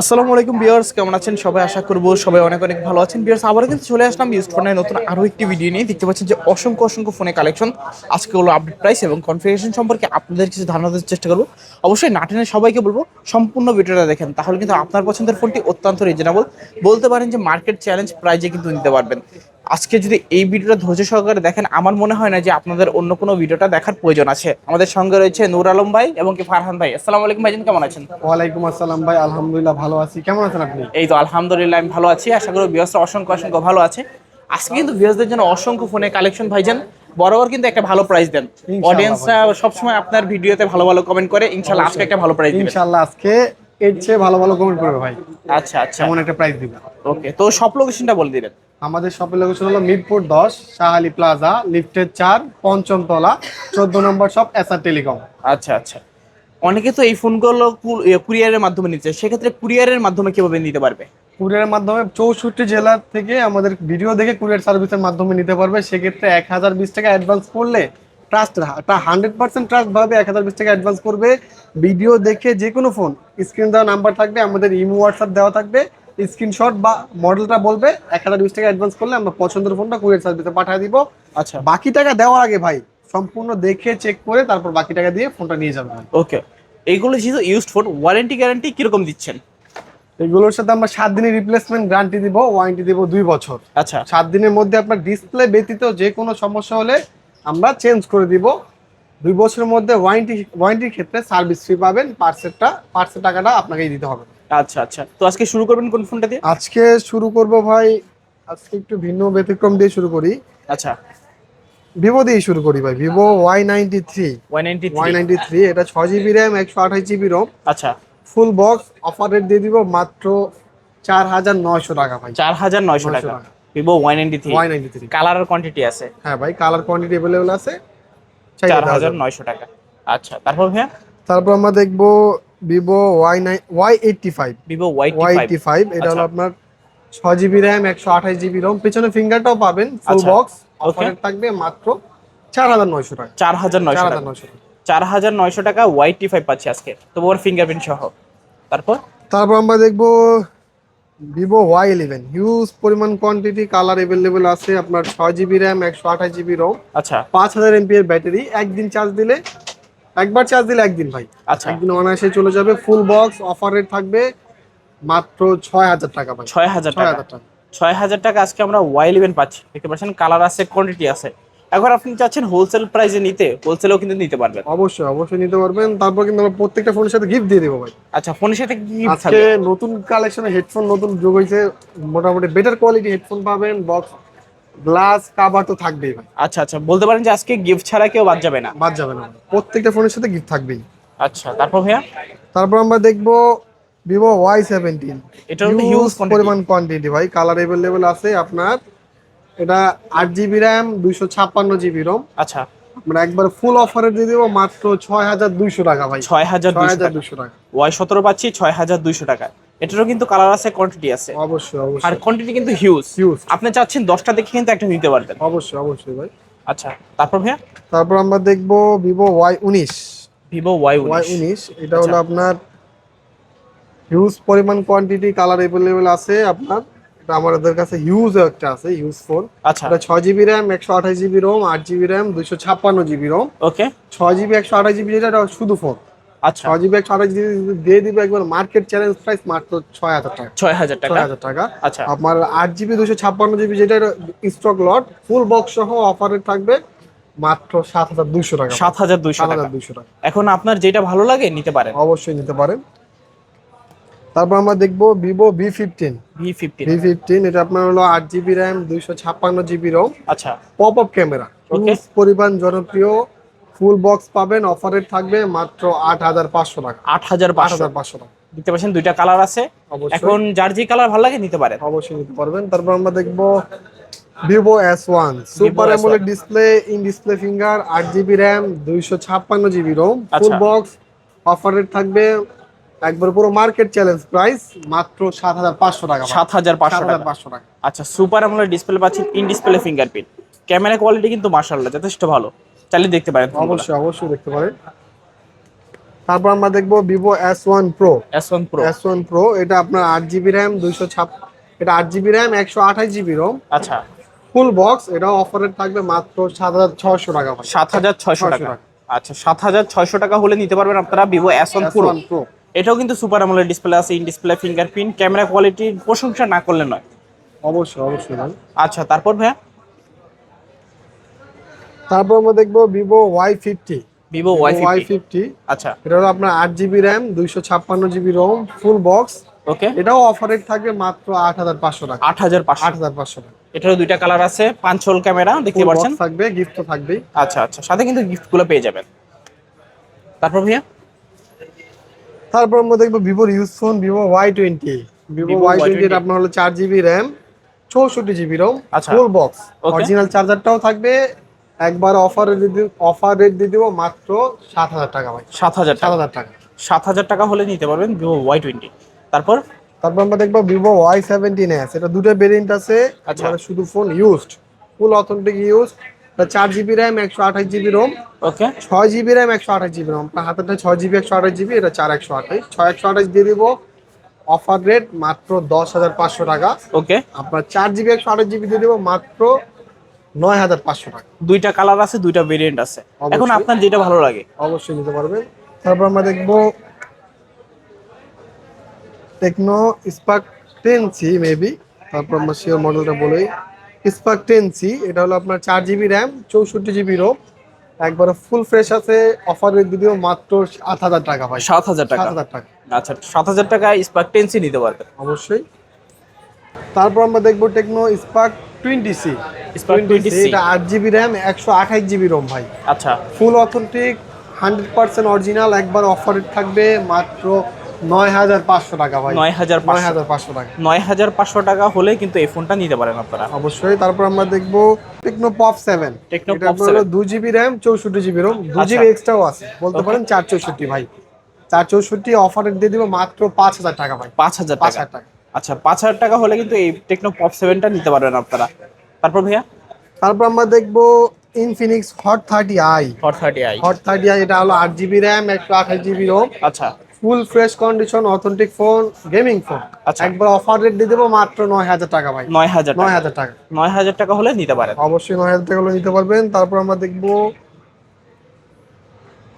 আসসালামু আলাইকুম বিয়ার্স কেমন আছেন? সবাই আশা করব সবাই অনেক অনেক ভালো আছেন। বিয়ার্স আবারও কিন্তু চলে আসলাম ইউজ ফোনের নতুন আরও একটি ভিডিও নিয়ে। দেখতে পাচ্ছেন যে অসংখ্য অসংখ্য ফোনের কালেকশন আজকে হলো আপডেট প্রাইস এবং কনফিগারেশন সম্পর্কে আপনাদের কিছু ধারণা দেওয়ার চেষ্টা করব। অবশ্যই নাটেনের সবাইকে বলব, সম্পূর্ণ ভিডিওটা দেখেন। তাহলে কিন্তু আপনার পছন্দের ফোনটি অত্যন্ত রিজনেবল বলতে পারেন যে মার্কেট চ্যালেঞ্জ প্রাইজে কিন্তু নিতে পারবেন। আজকে যদি এই ভিডিওটা ধৈর্য সহকারে দেখেন আমার মনে হয় না যে আপনাদের অন্য কোনো ভিডিওটা দেখার প্রয়োজন আছে। আমাদের সঙ্গে রয়েছে নূর আলম ভাই এবং কি ফারহান ভাই। আসসালামু আলাইকুম ভাইজান কেমন আছেন? ওয়ালাইকুম আসসালাম ভাই আলহামদুলিল্লাহ ভালো আছি। কেমন আছেন আপনি? এই তো আলহামদুলিল্লাহ আমি ভালো আছি। আশা করি বিয়সরা অসংখ্য অসংখ্য ভালো আছে। আজকে কিন্তু বিয়সদের জন্য অসংখ্য ফোনে কালেকশন ভাইজান। বরাবর কিন্তু একটা ভালো প্রাইস দেন। ইনশাআল্লাহ অডিয়েন্সরা সবসময় আপনার ভিডিওতে ভালো ভালো কমেন্ট করে। ইনশাল্লাহ আজকে একটা ভালো প্রাইস দিবেন। ইনশাআল্লাহ আজকে এর চেয়ে ভালো ভালো কমেন্ট করবে ভাই। আচ্ছা আচ্ছা। এমন একটা প্রাইস দিব ওকে তো সব লোকেশনটা বলে দিবেন। আমাদের শপের লোকেশন হলো মিরপুর দশ শাহালি প্লাজা লিফটের চার পঞ্চম তলা চোদ্দ নম্বর শপ এসআর টেলিকম আচ্ছা আচ্ছা। অনেকে তো এই ফোনগুলো কুরিয়ারের মাধ্যমে নিচ্ছে। সেক্ষেত্রে কুরিয়ারের মাধ্যমে কীভাবে নিতে পারবে? কুরিয়ারের মাধ্যমে চৌষট্টি জেলা থেকে আমাদের ভিডিও দেখে কুরিয়ার সার্ভিসের মাধ্যমে নিতে পারবে। সেক্ষেত্রে এক হাজার বিশ টাকা অ্যাডভান্স করলে ট্রাস্ট হান্ড্রেড পার্সেন্ট ট্রাস্ট ভাবে এক হাজার বিশ টাকা অ্যাডভান্স করবে। ভিডিও দেখে যে কোনো ফোন স্ক্রিন দেওয়া নাম্বার থাকবে আমাদের ইমো হোয়াটসঅ্যাপ দেওয়া থাকবে। স্ক্রিনশট বা মডেলটা বলবে এক হাজার বিশ টাকা অ্যাডভান্স করলে আমরা পছন্দের ফোনটা কুরিয়ার সার্ভিসে পাঠিয়ে দিব। আচ্ছা। বাকি টাকা দেওয়ার আগে ভাই সম্পূর্ণ দেখে চেক করে তারপর বাকি টাকা দিয়ে ফোনটা নিয়ে যাবেন। ওকে এইগুলো যেহেতু ইউজড ফোন ওয়ারেন্টি গ্যারান্টি কীরকম দিচ্ছেন? এগুলোর সাথে আমরা সাত দিনের রিপ্লেসমেন্ট গ্যারান্টি দিব ওয়ারেন্টি দিব দুই বছর। আচ্ছা। সাত দিনের মধ্যে আপনার ডিসপ্লে ব্যতীত যে কোনো সমস্যা হলে আমরা চেঞ্জ করে দিব। দুই বছরের মধ্যে ওয়ারেন্টি ওয়ারেন্টির ক্ষেত্রে সার্ভিস ফি পাবেন পার্সেলটা পার্সেল টাকাটা আপনাকেই দিতে হবে। আচ্ছা আচ্ছা। তো আজকে শুরু করবেন কোন ফোনটা দিয়ে? আজকে শুরু করব ভাই আজকে একটু ভিন্ন ব্যতিক্রম দিয়ে শুরু করি। আচ্ছা। ভিভো দিয়ে শুরু করি ভাই Vivo Y ninety three Y ninety three এটা ছয় জিবি র্যাম একশো আঠাশ জিবি রোম আচ্ছা। ফুল বক্স অফার রেট দিয়ে দিব মাত্র চার হাজার নয়শো টাকা ভাই। চার হাজার নয়শো টাকা। Vivo one ninety three Y ninety three colour quantity আছে? হ্যাঁ ভাই কালার কোয়ান্টিটি অ্যাভেলেবল আছে। চার হাজার নয়শো টাকা। আচ্ছা তারপর ভাইয়া? তারপর আমরা দেখব Vivo Y nine Y eighty five Vivo Y eighty five এটা হলো আচ্ছা। আপনার ছয় জিবি র্যাম একশো আঠাশ জিবি রোম পেছনে ফিঙ্গারটাও পাবেন ফুল। বক্স. অফারের থাকবে মাত্র চার হাজার নয়শো টাকা। চার হাজার নয়শো টাকা। হাজার নয়শো টাকা। চার হাজার নয়শো টাকা ওয়াই টি ফাইভ পাচ্ছি আজকে। তো ওর ফিঙ্গারপ্রিন্ট সহ। তারপর? তারপর আমরা দেখব ভিভো ওয়াই ইলেভেন হিউজ পরিমাণ কোয়ান্টিটি কালার অ্যাভেলেবেল আছে। আপনার ছয় জিবি র্যাম একশো আঠাশ জিবি রোম আচ্ছা। পাঁচ হাজার এমপি এর ব্যাটারি একদিন চার্জ দিলে একবার চার্জ দিলে একদিন ভাই। আচ্ছা। একদিন অনায়াসে চলে যাবে ফুল বক্স অফার রেট থাকবে মাত্র ছয় হাজার টাকা ভাই। ছয় হাজার ছয় টাকা। ছয় হাজার টাকা আজকে আমরা ওয়াই ইলেভেন পাচ্ছি। দেখতে পাচ্ছেন কালার আছে কোয়ান্টিটি আছে। এখন আপনি চাচ্ছেন হোলসেল প্রাইসে নিতে হোলসেলও কিন্তু নিতে পারবেন। অবশ্যই অবশ্যই নিতে পারবেন। তারপর কিন্তু আমরা প্রত্যেকটা ফোনের সাথে গিফট দিয়ে দেবো ভাই। আচ্ছা ফোনের সাথে কি gift আজকে নতুন কালেকশনে হেডফোন নতুন যোগ হয়েছে মোটামুটি বেটার কোয়ালিটি হেডফোন পাবেন বক্স গ্লাস কাভার তো থাকবেই ভাই। আচ্ছা আচ্ছা বলতে পারেন যে আজকে গিফট ছাড়া কেউ বাদ যাবে না? বাদ যাবে না। প্রত্যেকটা ফোনের সাথে গিফট থাকবেই। আচ্ছা তারপর ভাইয়া? তারপর আমরা দেখব ভিভো ওয়াই সেভেন্টিন মধ্যে হিউজ পরিমাণ কোয়ান্টিটি ভাই। কালার অ্যাভেলেবেল আছে আপনার এটা আট জিবি র্যাম দুইশো ছাপ্পান্ন জিবি রোম আচ্ছা। আমরা একবার ফুল অফারে দিয়ে দেবো মাত্র ছয় হাজার দুইশো টাকা ভাই। ছয় হাজার দুইশো টাকা। ওয়াই সতেরো পাচ্ছি ছয় হাজার দুইশো টাকা এটারও কিন্তু কালার আছে কোয়ান্টিটি আছে। অবশ্যই অবশ্যই। আর কোয়ান্টিটি কিন্তু হিউজ হিউজ আপনি চাচ্ছেন দশটা দেখে কিন্তু একটা নিতে পারবেন। অবশ্যই অবশ্যই ভাই। আচ্ছা তারপর ভাইয়া? তারপর আমরা দেখব ভিভো ওয়াই উনিশ। ভিভো ওয়াই ওয়াই উনিশ এটা আচ্ছা। হলো আপনার হিউজ পরিমাণ কোয়ান্টিটি কালার অ্যাভেলেবেল আছে আপনার। এটা আমাদের কাছে হিউজ একটা আছে হিউজ ফোন আচ্ছা। এটা ছয় জিবি র্যাম একশো আঠাশ জিবি রোম আট জিবি র্যাম দুইশো ছাপ্পান্ন জিবি রোম ওকে ছয় জিবি একশো আঠাশ জিবি যেটা এটা শুধু ফোন আচ্ছা। ছয় জিবি একশো আঠাশ দিয়ে দিবে একবার মার্কেট চ্যালেঞ্জ প্রাইস মাত্র ছয় হাজার টাকা। ছয় হাজার টাকা? হাজার টাকা। আচ্ছা। আপনার আট জিবি দুশো ছাপ্পান্ন জিবি যেটা স্টক লট ফুল বক্স সহ অফারে থাকবে মাত্র সাত হাজার দুইশো টাকা। সাত হাজার সাত টাকা। দুইশো টাকা। এখন আপনার যেটা ভালো লাগে নিতে পারেন। অবশ্যই নিতে পারেন। তারপর আমরা দেখব Vivo V fifteen V fifteen V fifteen এটা আপনার হলো আট জিবি র্যাম দুইশো ছাপ্পান্ন জিবি রোম আচ্ছা। Pop up camera. পরিমাণ জনপ্রিয় ফুল বক্স পাবেন অফারের থাকবে মাত্র আট হাজার পাঁচশো টাকা। আট হাজার পাঁচশো। হাজার পাঁচশো টাকা। দেখতে পাচ্ছেন দুইটা কালার আছে। এখন যার যে কালার ভালো লাগে নিতে পারেন। অবশ্যই নিতে পারবেন। তারপর আমরা দেখব Vivo S one super S1 AMOLED display in display finger আট জিবি র্যাম দুইশো ছাপ্পান্ন জিবি রোম ফুল। বক্স অফারের থাকবে একবার পুরো মার্কেট চ্যালেঞ্জ প্রাইস মাত্র সাত হাজার পাঁচশো টাকা সাত হাজার পাঁচশো টাকা। পাঁচশো টাকা। আচ্ছা সুপার আমলের ডিসপ্লে পাচ্ছেন in display fingerprint camera quality কিন্তু মার্শাল্লাহ যথেষ্ট ভালো। চালিয়ে দেখতে পারেন অবশ্যই অবশ্যই দেখতে পারেন। তারপর আমরা দেখব Vivo S one pro S one pro S one pro এটা আপনার আট জিবি র্যাম দুইশো ছাপ এটা আট জিবি র্যাম একশো আঠাশ জিবি রোম আচ্ছা। ফুল বক্স এটাও অফারে থাকবে মাত্র সাত হাজার ছশো টাকা সাত হাজার ছয়শো টাকা। আচ্ছা সাত হাজার ছয়শো টাকা হলে নিতে পারবেন আপনারা Vivo S one pro S1 Pro এটাও কিন্তু সুপার আমলের ডিসপ্লে আছে ইন ডিসপ্লে ফিঙ্গারপ্রিন্ট ক্যামেরা কোয়ালিটির প্রশংসা না করলে নয়। অবশ্যই অবশ্যই ভাই। আচ্ছা তারপর ভাইয়া? তারপর আমরা দেখব Vivo Y fifty Vivo Y Y fifty আচ্ছা। এটা হলো আপনার আট জিবি র্যাম দুইশো ছাপ্পান্ন GB ROM full box okay এটাও অফারে থাকবে মাত্র আট হাজার পাঁচশো টাকা। আট হাজার পাঁচশো। আট হাজার পাঁচশো টাকা। এটারও দুইটা কালার আছে পাঁচ হোল ক্যামেরা দেখতে পাচ্ছেন? থাকবে গিফট তো থাকবেই। আচ্ছা আচ্ছা। সাথে কিন্তু গিফটগুলো পেয়ে যাবেন। তারপর ভাইয়া? তারপর আমরা দেখব ভিভোর use phone Vivo Y twenty Vivo Y twenty আপনার হলো চার জিবি র্যাম চৌষট্টি GB ROM. Full box original চার্জারটাও থাকবে একবার অফার অফার রেট দিয়ে দিব মাত্র সাত হাজার টাকা ভাই। সাত হাজার সাত হাজার টাকা। সাত হাজার টাকা হলে নিতে পারবেন ভিভো ওয়াই টোয়েন্টি তারপর? তারপর আমরা দেখব ভিভো ওয়াই সেভেন্টিন এস এটা দুটো ভেরিয়েন্ট আছে আচ্ছা। মানে শুধু phone used full authentic used চার জিবি র্যাম একশো আঠাশ জিবি রোম ওকে ছয় জিবি র্যাম একশো আঠাশ জিবি রোম আপনার হাতেরটা ছয় জিবি একশো আঠাশ জিবি এটা চার একশো আঠাশ। ছয় একশো আঠাশ দিয়ে দিব। অফার রেট মাত্র দশ হাজার পাঁচশো টাকা। ওকে আপনার চার জিবি একশো আঠাশ জিবি দিয়ে দিব মাত্র নয় হাজার পাঁচশো টাকা। দুইটা কালার আছে দুইটা ভেরিয়েন্ট আছে। এখন আপনার যেটা ভালো লাগে। অবশ্যই নিতে পারবেন। তারপর আমরা দেখব Tecno Spark ten C maybe তারপর আমরা শিওর মডেলটা বলি। স্পার্ক টেন সি এটা হলো আপনার চার জিবি র্যাম চৌষট্টি জিবি রোম একবারে ফুল ফ্রেশ আছে অফার রেট দিয়ে মাত্র আট হাজার টাকা ভাই। সাত হাজার টাকা। টাকা। আচ্ছা সাত হাজার টাকা স্পার্ক টেন্সি নিতে পারবেন। অবশ্যই। তারপর আমরা দেখব Tecno spark twenty C 20C এটা আট জিবি র্যাম একশো আঠাশ জিবি রোম ভাই। আচ্ছা। Full authentic hundred percent original একবার অফার থাকবে মাত্র নয় হাজার পাঁচশো টাকা ভাই। নয় হাজার নয় পাঁচশো হাজার পাঁচশো টাকা। নয় হাজার পাঁচশো টাকা হলে কিন্তু এই ফোনটা নিতে পারেন আপনারা। অবশ্যই তারপর আমরা দেখব Tecno Pop seven Tecno Pop 7 দু জিবি র্যাম চৌষট্টি জিবি রোম দু আচ্ছা। জিবি এক্সট্রাও আছে। বলতে পারেন চার চৌষট্টি ভাই। চার চৌষট্টি অফার দিয়ে দিব মাত্র পাঁচ হাজার টাকা ভাই। পাঁচ হাজার পাঁচ টাকা হাজার টাকা। আচ্ছা পাঁচ হাজার টাকা হলে কিন্তু এই টেকনো পপ সেভেনটা নিতে পারবেন আপনারা। তারপর ভাইয়া? তারপর আমরা দেখব Infinix Hot thirty i for thirty i Hot thirty i এটা হলো আট জিবি র্যাম একশো আঠাশ জিবি রোম আচ্ছা। Full fresh condition authentic phone gaming phone আচ্ছা। একবার অফার রেট দিয়ে দেবো মাত্র নয় হাজার টাকা ভাই। নয় হাজার নয় হাজার টাকা। নয় হাজার টাকা হলে নিতে পারেন। অবশ্যই নয় হাজার টাকা হলে নিতে পারবেন। তারপর আমরা দেখব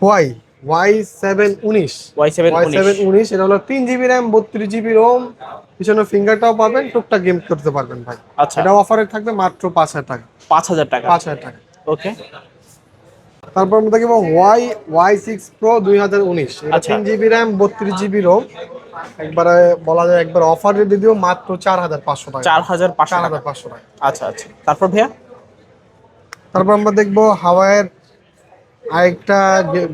ওয়াই ওয়াই সেভেন উনিশ। ওয়াই সেভেন ওয়াই সেভেন উনিশ। এটা হলো তিন জিবি র্যাম বত্রিশ জিবি রোম পিছনে ফিঙ্গারটাও পাবেন টুকটাক গেম করতে পারবেন ভাই। আচ্ছা। এটা অফারে থাকবে মাত্র পাঁচ হাজার টাকা। পাঁচ হাজার টাকা। পাঁচ হাজার টাকা। ওকে তারপর আমরা দেখব ওয়াই ওয়াই সিক্স প্রো দুই হাজার উনিশ। আচ্ছা। তিন জিবি র্যাম বত্রিশ জিবি রোম একবারে বলা যায় একবার অফার রেট দিয়ে দিব মাত্র চার হাজার পাঁচশো টাকা। চার হাজার চার টাকা। হাজার পাঁচশো টাকা। আচ্ছা আচ্ছা। তারপর ভাইয়া? তারপর আমরা দেখব হাওয়াইয়ের আরেকটা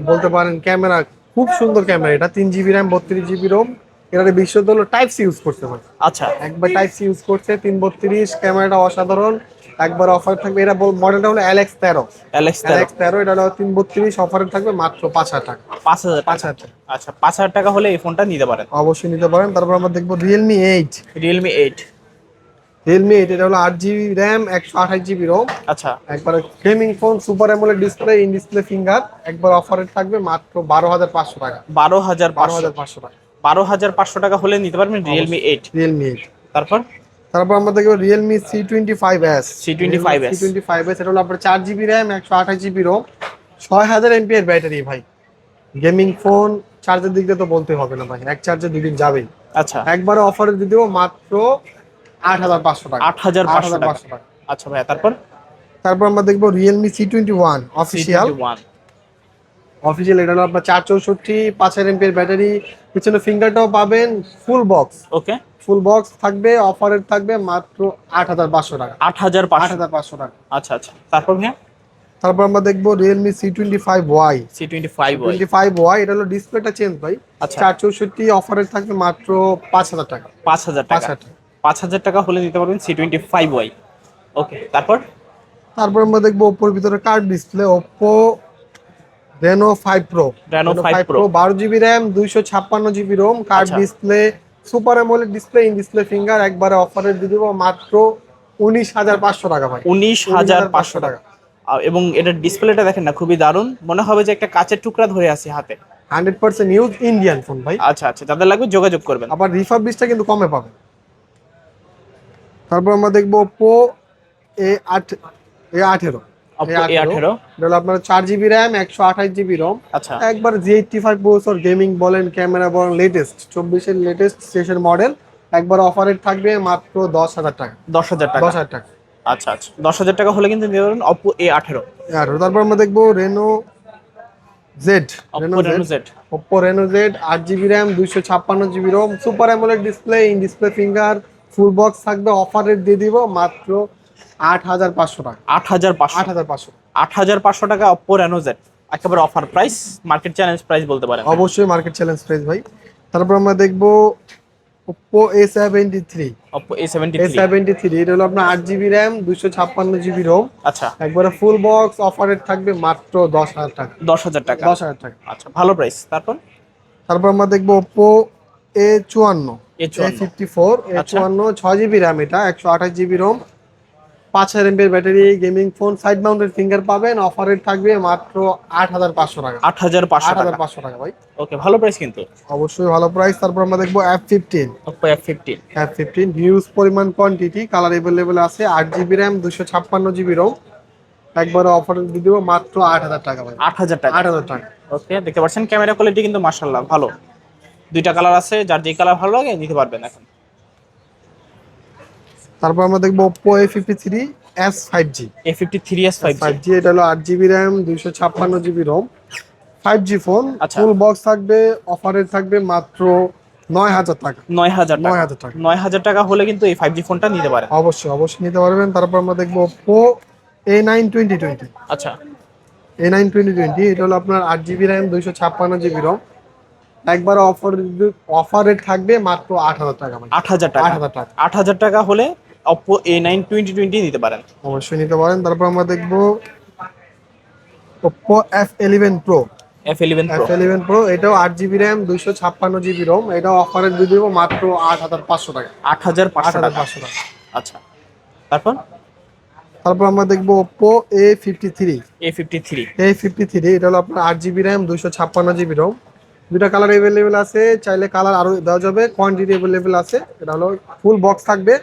বলতে পারেন ক্যামেরা খুব সুন্দর ক্যামেরা। এটা তিন জিবি র্যাম বত্রিশ জিবি রোম এটার বিশ্বত হলো টাইপ সি ইউজ করতে পারে আচ্ছা। একবার টাইপ সি ইউজ করছে তিন বত্রিশ ক্যামেরাটা অসাধারণ একবার অফার থাকবে এটা মডেলটা হলো অ্যালেক্স তেরো। অ্যালেক্স অ্যালেক্স তেরো এটা হলো তিন বত্রিশ অফারে থাকবে মাত্র পাঁচ হাজার টাকা। পাঁচ হাজার পাঁচ হাজার টাকা। আচ্ছা পাঁচ হাজার টাকা হলে এই ফোনটা নিতে পারেন। অবশ্যই নিতে পারেন। তারপর আমরা দেখব Realme eight Realme eight Realme eight এটা হলো আট জিবি র্যাম একশো আঠাশ জিবি রোম আচ্ছা। একবার gaming phone super AMOLED display in display finger একবার অফারে থাকবে মাত্র বারো হাজার পাঁচশো টাকা। বারো হাজার বারো হাজার পাঁচশো টাকা। বারো হাজার পাঁচশো টাকা হলে নিতে পারবেন রিয়েলমি এইট রিয়েলমি এইট তারপর? তারপর আমরা দেখব Realme C twenty five S C25s C twenty five S এটা হলো আপনার চার জিবি র্যাম একশো আঠাশ জিবি রোম ছয় হাজার এমপিএর ব্যাটারি ভাই। গেমিং ফোন চার্জের দিক দিয়ে তো বলতে হবে না ভাই এক চার্জে দুদিন যাবেই। আচ্ছা। একবারে অফারে দিয়ে দেবো মাত্র আট হাজার পাঁচশো টাকা। আট হাজার পাঁচশো টাকা। পাঁচশো টাকা। আচ্ছা ভাইয়া তারপর? তারপর আমরা দেখব Realme C twenty one official one official এটা হলো আপনার চার চৌষট্টি পাঁচ হাজার এমপিএর ব্যাটারি। পিছনে ফিঙ্গারটাও পাবেন ফুল বক্স ওকে ফুল বক্স থাকবে অফারের থাকবে মাত্র আট হাজার পাঁচশো টাকা। আট হাজার আট হাজার পাঁচশো টাকা। আচ্ছা আচ্ছা। তারপর ভাইয়া? তারপর আমরা দেখব Realme C twenty five Y C twenty five twenty five Y এটা হলো ডিসপ্লেটা চেঞ্জ ভাই। আচ্ছা। চার চৌষট্টি অফারের থাকবে মাত্র পাঁচ হাজার টাকা। পাঁচ হাজার পাঁচ টাকা হাজার টাকা। পাঁচ হাজার টাকা হলে নিতে পারবেন C twenty five Y okay তারপর? তারপর আমরা দেখব ওপোর ভিতরে card display Oppo Reno five pro Reno 5 Pro। বারো জিবি র্যাম দুইশো ছাপ্পান্ন GB ROM card. Display super AMOLED display in display finger একবারে অফারে দিয়ে দেবো মাত্র উনিশ হাজার পাঁচশো টাকা ভাই। উনিশ হাজার পাঁচশো টাকা। এবং এটার ডিসপ্লেটা দেখেন না খুবই দারুণ। মনে হবে যে একটা কাচের টুকরা ধরে আছে হাতে। Hundred percent use Indian phone ভাই। আচ্ছা আচ্ছা যাদের লাগবে যোগাযোগ করবেন। আবার রিফার্বিশটা কিন্তু কমে পাবে। তারপর আমরা দেখব ওপো এ আট এ আঠেরো। Oppo A18 এটা হলো আপনার চার জিবি র্যাম একশো আঠাশ জিবি রোম আচ্ছা। একবার G eighty five processor gaming বলেন ক্যামেরা বলেন লেটেস্ট চব্বিশের লেটেস্ট সেশন মডেল একবার থাকবে মাত্র দশ হাজার টাকা। দশ হাজার টাকা। দশ হাজার টাকা। আচ্ছা আচ্ছা। দশ হাজার টাকা হলে কিন্তু নিতে পারবেন অপো এ আঠেরো। তারপর আমরা দেখব Reno Z Reno Z Reno Oppo Reno Z আট জিবি র্যাম দুইশো ছাপ্পান্ন GB ROM super AMOLED display in display finger full box থাকবে। অফারের দিয়ে দিব মাত্র আট হাজার পাঁচশো টাকা। আট হাজার পাঁচশো। আট হাজার পাঁচশো। আট হাজার পাঁচশো টাকা অপো রেনো জেড একেবারে offer price market challenge price বলতে পারেন। অবশ্যই মার্কেট চ্যালেঞ্জ প্রাইস ভাই। তারপর আমরা দেখব Oppo A seventy three Oppo A seventy A seventy three এটা হলো আপনার আট জিবি র্যাম দুইশো ছাপ্পান্ন জিবি রোম আচ্ছা। একবারে ফুল বক্স অফারের থাকবে মাত্র দশ হাজার টাকা। দশ হাজার টাকা। দশ হাজার টাকা। আচ্ছা ভালো প্রাইস তারপর? তারপর আমরা দেখব ওপো এ চুয়ান্ন। A A54 fifty four A. চুয়ান্ন ছয় জিবি র্যাম এটা একশো আঠাশ জিবি রোম পাঁচ হাজার এমপির battery gaming phone side mounted finger পাবেন অফারের থাকবে মাত্র আট হাজার পাঁচশো টাকা। আট হাজার পাঁচশো আট হাজার টাকা। পাঁচশো টাকা ভাই। ওকে ভালো প্রাইস কিন্তু। অবশ্যই ভালো প্রাইস তারপর আমরা দেখব F fifteen Oppo F fifteen F fifteen huge পরিমাণ কোয়ান্টিটি কালার অ্যাভেলেবেল আছে আট জিবি র্যাম দুশো ছাপ্পান্ন জিবি রোম একবার অফার দিয়ে দেবো মাত্র আট হাজার টাকা ভাই। আট হাজার টাকা। আট হাজার টাকা। ওকে দেখতে পাচ্ছেন ক্যামেরা কোয়ালিটি কিন্তু মার্শাল্লাহ ভালো। দুইটা কালার আছে যার যে কালার ভালো লাগে নিতে পারবেন এখন। তারপর আমরা দেখব A fifty three S five five G এটা হলো আট জিবি র্যাম দুইশো ছাপ্পান্ন GB ROM five G phone. Full box থাকবে অফারে থাকবে মাত্র নয় হাজার টাকা। নয় হাজার নয় টাকা হাজার টাকা। নয় হাজার টাকা হলে কিন্তু এই ফাইভ জি ফোনটা নিতে পারেন। অবশ্যই অবশ্যই নিতে পারবেন। তারপর আমরা দেখব Oppo A nine twenty twenty আচ্ছা। এ নাইন টোয়েন্টি টোয়েন্টি এটা হলো আপনার আট জিবি র্যাম দুইশো ছাপ্পান্ন জিবি রোম একবার অফার অফার রেট থাকবে মাত্র আট হাজার টাকা। মানে আট হাজার টাকা। আট হাজার টাকা। আট হাজার টাকা হলে Oppo A nine twenty twenty নিতে পারেন। অবশ্যই নিতে পারেন। তারপর আমরা দেখব Oppo F eleven pro F eleven F eleven pro এটাও আট জিবি র্যাম দুইশো ছাপ্পান্ন জিবি রোম এটাও অফারে দিয়ে দেবো মাত্র আট হাজার পাঁচশো টাকা। আট হাজার পাঁচশো টাকা। পাঁচশো টাকা। আচ্ছা। তারপর? তারপর আমরা দেখব Oppo A fifty three A fifty three A fifty three এটা হলো আপনার আট জিবি র্যাম দুইশো ছাপ্পান্ন জিবি রোম দুটা কালার অ্যাভেলেবেল আছে চাইলে কালার আরও দেওয়া যাবে। কোয়ান্টিটি অ্যাভেলেবেল আছে এটা হলো ফুল বক্স থাকবে।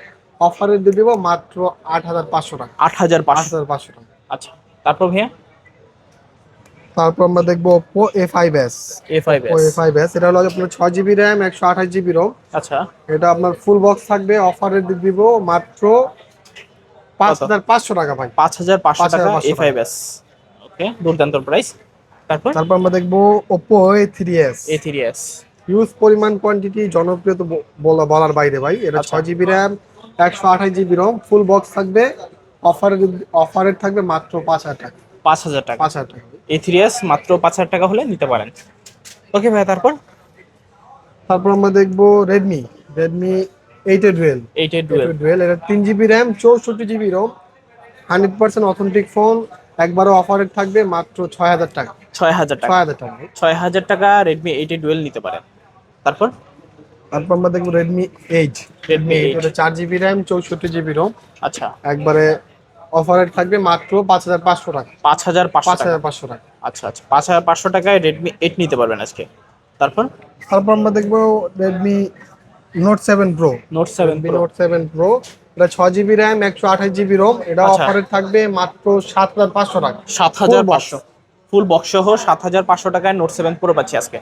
অফারে দিয়ে দেবো মাত্র আট হাজার পাঁচশো টাকা। আট হাজার পাঁচশো। হাজার পাঁচশো টাকা। আচ্ছা তারপর ভাইয়া? তারপর আমরা দেখব Oppo A five S A five S A five S এটা হলো আপনার ছয় জিবি র্যাম একশো আঠাশ জিবি রোম আচ্ছা। এটা আপনার ফুল বক্স থাকবে অফারে দিয়ে দিব মাত্র পাঁচ? হাজার পাঁচশো টাকা ভাই। পাঁচ হাজার পাঁচশো টাকা 5,500 এ ফাইভ এস ওকে দুর্দান্ত প্রাইস তারপর? তারপর আমরা দেখব Oppo A three S A three S huge পরিমাণ কোয়ান্টিটি জনপ্রিয় তো বলা বলার বাইরে ভাই। এটা আচ্ছা। ছয় জিবি র্যাম একশো আঠাশ জিবি রোম ফুল বক্স থাকবে অফারে অফারের থাকবে মাত্র পাঁচ হাজার টাকা। পাঁচ হাজার টাকা। পাঁচ হাজার টাকা। এ থ্রি এস মাত্র পাঁচ হাজার টাকা হলে নিতে পারেন। ওকে ভাইয়া তারপর? তারপর আমরা দেখব Redmi Redmi eight A dual eight eight dual dual এটা তিন জিবি র্যাম চৌষট্টি GB ROM hundred percent authentic phone একবারও অফারের থাকবে মাত্র ছয় হাজার টাকা। ছয় হাজার টাকা। ছয় হাজার টাকা। ছয় হাজার টাকা রেডমি এইট ডুয়েল নিতে পারেন। তারপর? তারপর আমরা দেখব রেডমি এইট রেডমি এইট চার জিবি র্যাম চৌষট্টি জিবি রোম আচ্ছা। একবারে অফারের থাকবে মাত্র পাঁচ হাজার পাঁচশো টাকা। পাঁচ হাজার পাঁচ হাজার পাঁচশো টাকা। আচ্ছা আচ্ছা। পাঁচ হাজার পাঁচশো টাকায় রেডমি এইট নিতে পারবেন আজকে। তারপর? তারপর আমরা দেখব Redmi note seven pro note seven note seven pro এটা ছয় জিবি র্যাম একশো আঠাশ জিবি রোম এটা আচ্ছা। অফারের থাকবে মাত্র সাত হাজার পাঁচশো টাকা। সাত হাজার পাঁচশো। ফুল বক্স সহ সাত হাজার পাঁচশো টাকায় নোট সেভেন প্রো পাচ্ছি আজকে।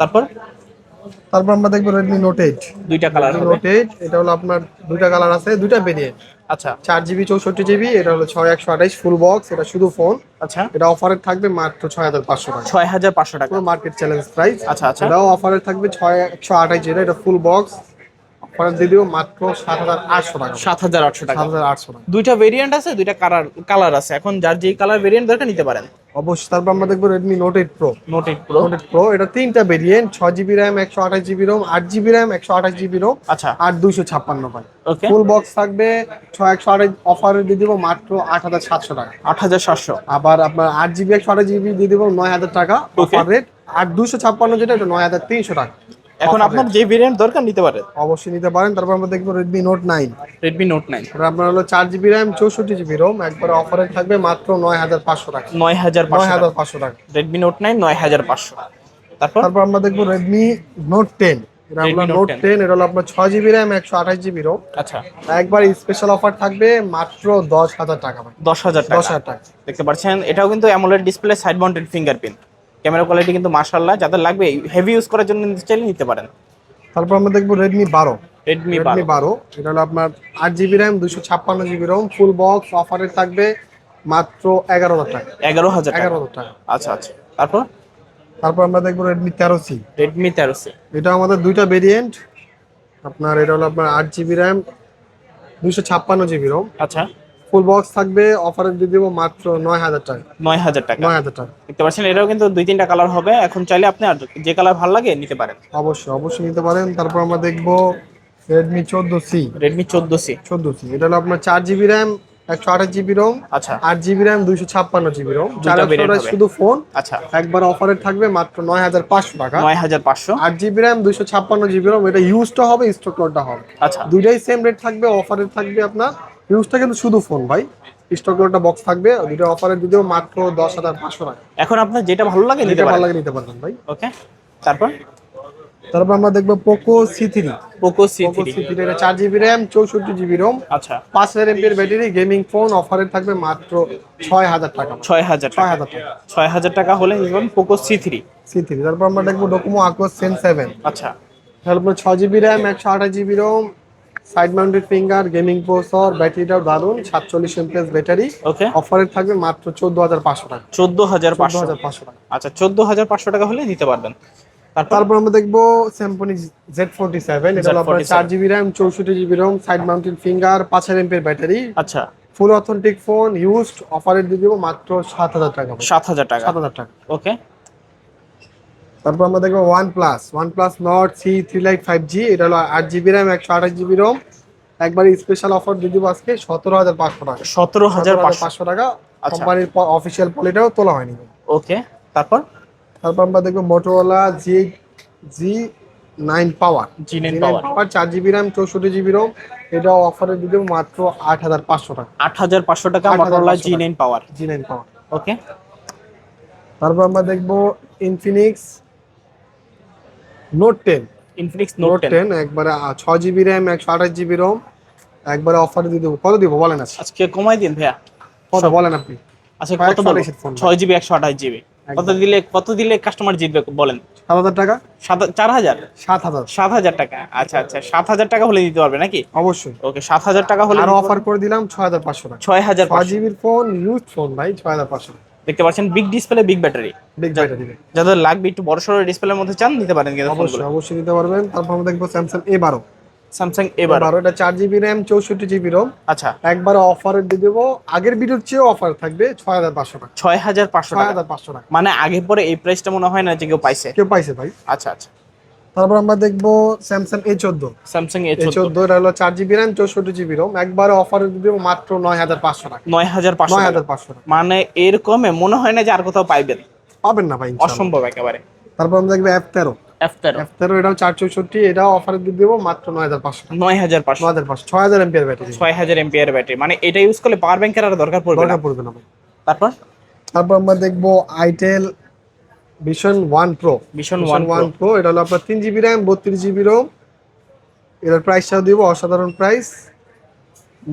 তারপর? তারপর আমরা দেখব রেডমি নোট এইট দুইটা কালার নোট এইট এটা হলো আপনার দুইটা কালার আছে দুইটা ভেরিয়েন্ট আচ্ছা। চার জিবি চৌষট্টি জিবি এটা হলো ছয় একশো আঠাশ ফুল বক্স এটা শুধু ফোন আচ্ছা। এটা অফারের থাকবে মাত্র ছয় হাজার পাঁচশো টাকা। ছয় হাজার পাঁচশো টাকা। পুরো মার্কেট চ্যালেঞ্জ প্রাইস আচ্ছা আচ্ছা। এটাও অফারে থাকবে ছয় একশো আঠাশ জিরো এটা ফুল বক্স অফারে দিয়ে দিব মাত্র সাত হাজার আটশো টাকা। সাত হাজার আটশো টাকা। সাত হাজার আটশো টাকা। দুইটা ভেরিয়েন্ট আছে দুইটা কালার কালার আছে। এখন যার যেই কালার ভেরিয়েন্ট দরকার নিতে পারেন। অবশ্যই তারপর আমরা দেখব Redmi note eight pro note eight pro note eight pro এটা তিনটা ভেরিয়েন্ট ছয় জিবি র্যাম একশো আঠাশ জিবি রোম আট জিবি র্যাম একশো আঠাশ জিবি রোম আচ্ছা। আর দুইশো ছাপ্পান্ন পাই ফুল বক্স থাকবে ছয় একশো আঠাশ অফারে দিয়ে দিবো মাত্র আট হাজার সাতশো টাকা। আট হাজার সাতশো। আবার আপনার আট জিবি একশো আঠাশ জিবি দিয়ে দিব নয় হাজার টাকা অফার রেট আর দুশো ছাপ্পান্ন যেটা এটা নয় হাজার তিনশো টাকা। এখন আপনার যে ভেরিয়েন্ট দরকার নিতে পারেন। অবশ্যই নিতে পারেন। তারপর আমরা দেখব Redmi note nine Redmi note nine এটা আপনার হলো চার জিবি র্যাম চৌষট্টি জিবি রোম একবার অফারে থাকবে মাত্র নয় হাজার পাঁচশো টাকা। নয় হাজার নয় হাজার পাঁচশো টাকা। রেডমি নোট নাইন নয় হাজার পাঁচশো। তারপর? তারপর আমরা দেখব রেডমি নোট টেন এটা Redmi আপনার Note নোট 10 টেন এটা হলো আপনার ছয় জিবি র্যাম একশো আঠাশ জিবি রোম আচ্ছা। একবার স্পেশাল অফার থাকবে মাত্র দশ হাজার টাকা। দশ হাজার দশ টাকা হাজার টাকা। দেখতে পাচ্ছেন এটাও কিন্তু AMOLED display side mounted fingerprint camera quality কিন্তু মাশাআল্লাহ যাদের লাগবে হেভি ইউজ করার জন্য চাইলে নিতে পারেন। তারপর আমরা দেখব রেডমি বারো। রেডমি রেডমি বারো। এটা হলো আপনার আট জিবি র্যাম দুশো ছাপ্পান্ন জিবি রোম ফুল বক্স অফারে থাকবে মাত্র এগারো হাজার টাকা। এগারো হাজার এগারো হাজার টাকা। আচ্ছা আচ্ছা। তারপর? তারপর আমরা দেখব রেডমি তেরো সি রেডমি তেরো সি এটা আমাদের দুইটা ভেরিয়েন্ট আপনার এটা হলো আপনার আট জিবি র্যাম দুশো ছাপ্পান্ন জিবি রোম আচ্ছা। ফুল বক্স থাকবে অফারে দিয়ে দেবো মাত্র নয় হাজার টাকা। নয় হাজার টাকা। নয় হাজার টাকা। দেখতে পাচ্ছেন এটাও কিন্তু দুই তিনটা কালার হবে। এখন চাইলে আপনি আর যে কালার ভালো লাগে নিতে পারেন। অবশ্যই অবশ্যই নিতে পারেন। তারপর আমরা দেখব রেডমি চোদ্দ সি। রেডমি চোদ্দ সি। চোদ্দ সি এটা হলো আপনার চার জিবি র্যাম একশো আঠাশ জিবি রোম আচ্ছা। আট জিবি র্যাম দুইশো ছাপ্পান্ন জিবি রোম। শুধু ফোন আচ্ছা। একবার অফারে থাকবে মাত্র নয় হাজার পাঁচশো টাকা। নয় হাজার পাঁচশো। আট জিবি র্যাম দুইশো ছাপ্পান্ন জিবি রোম এটা ইউজটা হবে স্টক লটটা হবে। আচ্ছা। দুইটাই সেম রেট থাকবে অফারে থাকবে আপনার ইউজটা কিন্তু শুধু ফোন ভাই। স্টক একটা বক্স থাকবে দুইটা অফারে দিতেও মাত্র দশ হাজার পাঁচশো টাকা। এখন আপনার যেটা ভালো লাগে নিতে ভালো লাগে নিতে পারবেন ভাই। ওকে তারপর? তারপর আমরা দেখব Poco C three Poco C three এটা চার জিবি র্যাম চৌষট্টি জিবি রোম আচ্ছা। পাঁচ হাজার এমপির ব্যাটারি গেমিং ফোন অফারে থাকবে মাত্র ছয় হাজার টাকা। ছয় হাজার ছয় টাকা হাজার টাকা। ছয় হাজার টাকা হলে পারেন Poco C three C three তারপর আমরা দেখব ডোকোমো আকো সেন সেভেন আচ্ছা। তারপর ছয় জিবি র্যাম একশো আঠাশ GB ROM side mounted finger gaming processor ব্যাটারিটাও দারুণ সাতচল্লিশ এমপিএস ব্যাটারি। ওকে। অফারে থাকবে মাত্র চোদ্দ হাজার পাঁচশো টাকা। চোদ্দ হাজার চোদ্দ পাঁচশো হাজার পাঁচশো টাকা। আচ্ছা চোদ্দ হাজার পাঁচশো টাকা হলে নিতে পারবেন। তারপর? আমরা দেখব স্যামসং জেড ফোর্টি সেভেন এটা হলো আপনার চার জিবি র্যাম চৌষট্টি GB ROM side mounted finger পাঁচ হাজার এমপির ব্যাটারি। আচ্ছা। ফুল অথেন্টিক ফোন ইউজড অফারে দিয়ে দেবো মাত্র সাত হাজার টাকা। সাত হাজার টাকা। সাত হাজার টাকা। ওকে। তারপর আমরা দেখব one plus one plus Nord C three lite five G এটা হলো আট জিবি র্যাম একশো আঠাশ জিবি রোম একবার স্পেশাল অফার দিয়ে দেবো আজকে সতেরো হাজার পাঁচশো টাকা। সতেরো হাজার পাঁচশো। টাকা। কোম্পানির অফিসিয়াল পলিটাও তোলা হয়নি। ওকে তারপর? তারপর আমরা দেখব মোটোওয়ালা জি জি nine power G nine power চার জিবি র্যাম চৌষট্টি জিবি রোম এটা অফারে দিয়ে দেবো মাত্র আট হাজার পাঁচশো টাকা। আট হাজার পাঁচশো টাকা 8,500 Motorola G nine power G nine power okay তারপর আমরা দেখব Infinix note ten Infinix note ten একবারে আ- ছ জিবি র্যাম একশো আঠাশ জিবি রোম একবারে অফারে দিয়ে দেবো। কত দিব বলেন আজকে? কমাই দিন ভাইয়া। কত বলেন আপনি? আচ্ছা কত বলব ছয় জিবি একশো আঠাশ জিবি কত দিলে কত দিলে কাস্টমার জিতবে বলেন? সাত হাজার টাকা? চার হাজার? সাত হাজার। সাত হাজার টাকা। আচ্ছা আচ্ছা সাত হাজার টাকা হলে দিতে পারবে নাকি? অবশ্যই। ওকে সাত হাজার টাকা হলে আর অফার করে দিলাম ছয় হাজার পাঁচশো টাকা। ছয় হাজার ছয় জিবির ফোন ইউজ ফোন ভাই ছয় হাজার পাঁচশো দেখতে পাচ্ছেন big display big battery big battery যাদের লাগবে একটু বড় সড়ো ডিসপ্লের মধ্যে চান নিতে পারেন কিন্তু অবশ্যই অবশ্যই নিতে পারবেন। তারপর আমরা দেখব স্যামসাং এ বারো। স্যামসাং এবার বারো। এটা চার জিবি র্যাম চৌষট্টি জিবি রোম আচ্ছা। একবার অফার দিয়ে দেবো। আগের ভিডিওর চেয়েও অফার থাকবে ছয় হাজার পাঁচশো টাকা। ছয় হাজার পাঁচশো টাকা। হাজার পাঁচশো টাকা। মানে আগে পরে এই প্রাইসটা মনে হয় না যে কেউ পাইছে। কেউ পাইছে ভাই। আচ্ছা আচ্ছা। তারপর আমরা দেখব স্যামসাং এ চোদ্দ। স্যামসাং এ চোদ্দ। এটা হলো চার জিবি র্যাম চৌষট্টি জিবি রোম একবারে অফারে দিব মাত্র নয় হাজার পাঁচশো টাকা। নয় হাজার পাঁচশো নয়। হাজার পাঁচশো টাকা। মানে এর কমে মনে হয় না যে আর কোথাও পাইবেন। পাবেন না ভাই। অসম্ভব একেবারে। তারপর আমরা দেখব এফ তেরো। এফ তেরো। এফ তেরো এটাও চার চৌষট্টি এটাও অফারে দিয়ে দেবো মাত্র নয় হাজার পাঁচশো নয় হাজার পাঁচশো। নয় হাজার পাঁচশো ছয় হাজার এমপিআর ব্যাটারি ছয় হাজার এমপিআর ব্যাটারি মানে এটা ইউজ করলে পাওয়ার ব্যাংকের আর দরকার পড়বে না। দরকার পড়বে না ভাই। তারপর? তারপর আমরা দেখব itel vision one pro vision one one pro এটা হলো আপনার তিন জিবি র্যাম বত্রিশ জিবি রোম এটার প্রাইসটাও দিব অসাধারণ প্রাইস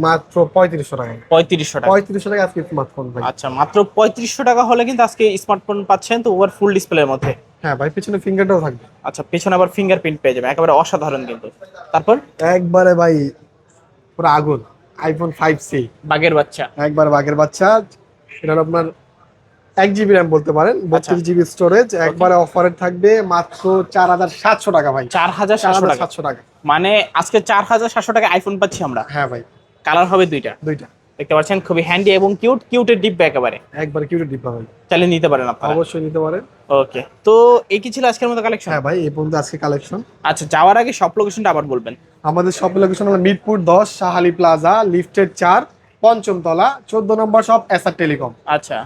মাত্র পঁয়ত্রিশশো টাকা। পঁয়ত্রিশশো টাকা। পঁয়ত্রিশশো টাকা আজকে স্মার্টফোন ভাই। আচ্ছা মাত্র পঁয়ত্রিশশো টাকা হলে কিন্তু আজকে স্মার্টফোন পাচ্ছেন তো ওভার ফুল ডিসপ্লের মধ্যে। হ্যাঁ ভাই পিছনে ফিঙ্গারটাও থাকবে। আচ্ছা পেছনে আবার ফিঙ্গারপ্রিন্ট পেয়ে যাবে একেবারে অসাধারণ কিন্তু। তারপর? একবারে ভাই পুরো আগুন আইফোন ফাইভ সি বাগের বাচ্চা। একবার বাঘের বাচ্চা এটা আপনার এক জিবি র্যাম বলতে পারেন আচ্ছা। বত্রিশ জিবি স্টোরেজ একবারে অফারে থাকবে মাত্র চার হাজার সাতশো টাকা ভাই। চার হাজার সাতশো টাকা। মানে আজকে চার হাজার সাতশো টাকা আইফোন পাচ্ছি আমরা। হ্যাঁ ভাই। কালার হবে দুইটা। দুইটা। দেখতে পাচ্ছেন খুবই হ্যান্ডি এবং কিউট কিউটের ডিব্বা একেবারে। একবার কিউটের ডিব্বা ভাই চাইলে নিতে পারেন আপনারা। অবশ্যই নিতে পারেন। ওকে তো এই কি ছিল আজকের মতো কালেকশন হ্যাঁ ভাই এই পর্যন্ত আজকে কালেকশন আচ্ছা যাওয়ার আগে সব লোকেশনটা আবার বলবেন। আমাদের শপ লোকেশন হলো মিরপুর দশ শাহালি প্লাজা লিফটেড চার পঞ্চম তলা চোদ্দ নম্বর শপ এসআর টেলিকম আচ্ছা।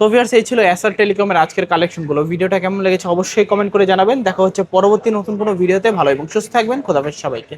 তো ভিউয়ার্স এই ছিল এসআর টেলিকমের আজকের কালেকশনগুলো ভিডিওটা কেমন লেগেছে অবশ্যই কমেন্ট করে জানাবেন। দেখা হচ্ছে পরবর্তী নতুন কোনো ভিডিওতে। ভালো এবং সুস্থ থাকবেন। খোদাফেজ সবাইকে।